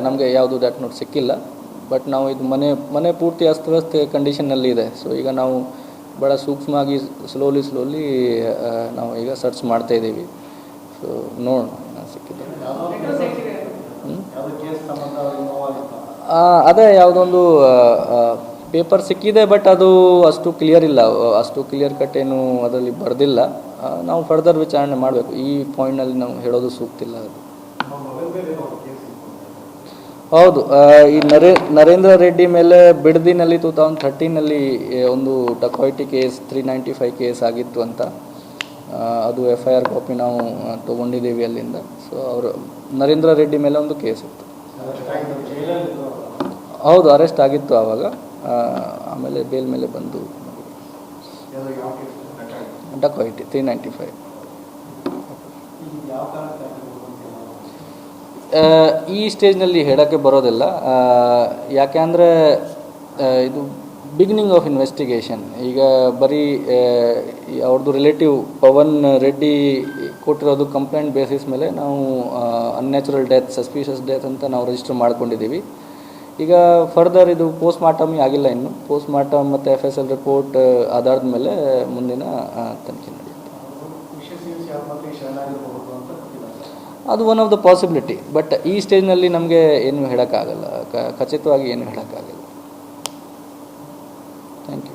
ನಮಗೆ ಯಾವುದು death note ಸಿಕ್ಕಿಲ್ಲ. ಬಟ್ ನಾವು ಇದು ಮನೆ ಮನೆ ಪೂರ್ತಿ ಅಸ್ತವ್ಯಸ್ತ ಕಂಡೀಷನ್ನಲ್ಲಿ ಇದೆ. ಸೊ ಈಗ ನಾವು ಭಾಳ ಸೂಕ್ಷ್ಮವಾಗಿ ಸ್ಲೋಲಿ ಸ್ಲೋಲಿ ನಾವು ಈಗ ಸರ್ಚ್ ಮಾಡ್ತಾ ಇದ್ದೀವಿ. ಸೊ ನೋಡೋಣ ಸಿಕ್ಕಿದೆ ಅದೇ ಯಾವುದೊಂದು ಪೇಪರ್ ಸಿಕ್ಕಿದೆ ಬಟ್ ಅದು ಅಷ್ಟು ಕ್ಲಿಯರ್ ಇಲ್ಲ. ಅಷ್ಟು ಕ್ಲಿಯರ್ ಕಟ್ ಏನು ಅದರಲ್ಲಿ ಬರೆದಿಲ್ಲ. ನಾವು ಫರ್ದರ್ ವಿಚಾರಣೆ ಮಾಡಬೇಕು. ಈ ಪಾಯಿಂಟ್ನಲ್ಲಿ ನಾವು ಹೇಳೋದು ಸೂಕ್ತಿಲ್ಲ ಅದು. ಹೌದು ಈ ನರೇ, ನರೇಂದ್ರ ರೆಡ್ಡಿ ಮೇಲೆ ಬಿಡದಿನಲ್ಲಿ ಟೂ ತೌಸಂಡ್ ಥರ್ಟೀನಲ್ಲಿ ಒಂದು dacoity case three ninety five case ಆಗಿತ್ತು ಅಂತ ಅದು ಎಫ್ ಐ ಆರ್ ಕಾಪಿ ನಾವು ತೊಗೊಂಡಿದ್ದೀವಿ ಅಲ್ಲಿಂದ. ಸೊ ಅವರು, ನರೇಂದ್ರ ರೆಡ್ಡಿ ಮೇಲೆ ಒಂದು ಕೇಸ್ ಇತ್ತು. ಹೌದು ಅರೆಸ್ಟ್ ಆಗಿತ್ತು ಆವಾಗ ಆಮೇಲೆ ಬೇಲ್ ಮೇಲೆ ಬಂದು ಡಕಾಯಿಟಿ ತ್ರೀ ನೈಂಟಿ ಫೈವ್ ಈ ಸ್ಟೇಜ್ನಲ್ಲಿ ಹೇಳೋಕ್ಕೆ ಬರೋದಿಲ್ಲ. ಯಾಕೆ ಅಂದರೆ ಇದು ಬಿಗಿನಿಂಗ್ ಆಫ್ ಇನ್ವೆಸ್ಟಿಗೇಷನ್ ಈಗ ಬರೀ ಅವ್ರದ್ದು ರಿಲೇಟಿವ್ ಪವನ್ ರೆಡ್ಡಿ ಕೊಟ್ಟಿರೋದು ಕಂಪ್ಲೇಂಟ್ ಬೇಸಿಸ್ ಮೇಲೆ ನಾವು ಅನ್ಯಾಚುರಲ್ ಡೆತ್ ಸಸ್ಪಿಷಿಯಸ್ ಡೆತ್ ಅಂತ ನಾವು ರಿಜಿಸ್ಟರ್ ಮಾಡ್ಕೊಂಡಿದ್ದೀವಿ. ಈಗ ಫರ್ದರ್ ಇದು ಪೋಸ್ಟ್ ಮಾರ್ಟಮ್ ಆಗಿಲ್ಲ ಇನ್ನು. ಪೋಸ್ಟ್ ಮಾರ್ಟಮ್ ಮತ್ತು ಎಫ್ ಎಸ್ ಎಲ್ ರಿಪೋರ್ಟ್ ಆಧಾರದ ಮೇಲೆ ಮುಂದಿನ ತನಿಖೆ ನಡೆಯುತ್ತೆ. ಅದು one of the possibility but ಈ ಸ್ಟೇಜ್ನಲ್ಲಿ ನಮಗೆ ಏನು ಹೇಳೋಕ್ಕಾಗಲ್ಲ. ಖಚಿತವಾಗಿ ಏನು ಹೇಳೋಕ್ಕಾಗಲ್ಲ. Thank you